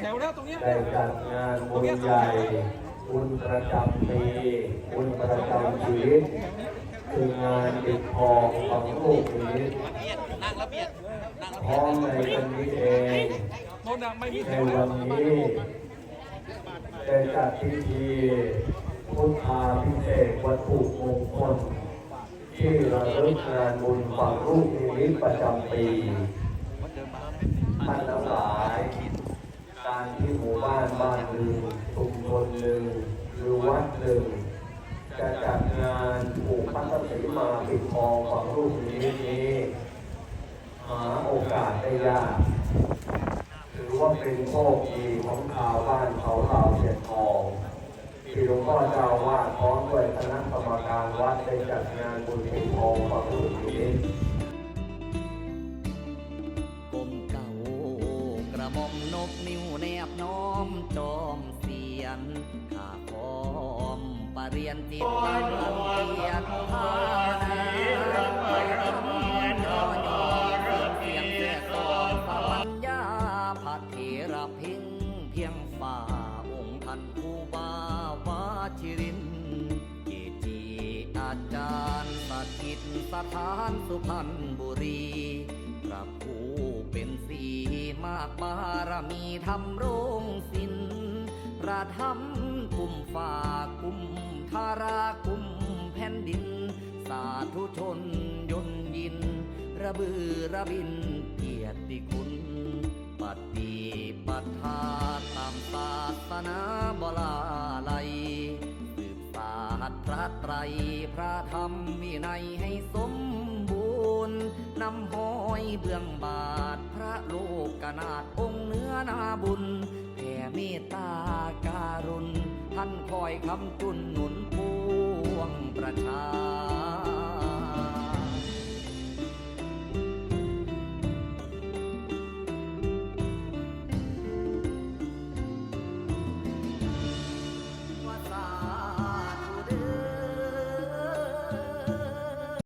แถวแล้วตรงเนี้ยได้จัดงานบุญใหญ่บุญประจำปีบุญประจำชีวิตคืองานปิดทองของลูกนี้นั่งระเบียดนั่งระพเบีร้ยอดมในวันนี้เองโน่นน่ะไม่มีแถในวแล้ววันนี้ได้จัดพิธีพุทธาพิเศษกวัตถุมงคลที่ระลึกงานบุญฝังลูกนิมิตประจำปีท่านทั้งหลายการที่หมู่บ้านบ้านหนึ่งชุมชนหนึ่งหรือวัดหนึ่งจะจัดงานผูกพันธสีมาปิดทองฝังลูกนิมิตนี้ หาโอกาสได้ยากถือว่าเป็นโชคดีของชาวบ้านเขาเราเสียทองที่หลวงพ่อเจ้าวาดพร้อมด้วยคณะกรรมการวัดได้จัดงานบุญปิดทองฝังลูก มอมนบนิ้วแนบน้อมจอมเสียนข้าพร้อมปรเรียนจิตตั้งลำเกียรภานาไปทำย่อย่อเสียงเสียงเสียสองปัญญาพัทเถระพิงเพียงฝ่าองค์ท่านผู้บาวาชิรินเกจิอาจารย์สถิตสถานสุพรรณบุรีพระผู้ เป็นสีมากบารมีทำโรงสินประทำกุมฝ่ากุมธารากุมแผ่นดิน สาธุชนยนยิน ระบือระบินเกียรติคุณปฏิปัฏฐาตามศาสนาบลาไลยสืบสาดพระไตรพระธรรมวินัยให้สมบูรณ์นำห้อยเบื้องบา ลกนาดองค์เนื้อนาบุญแผ่เมตตาการุณ ท่านคอยคำจุนหนุน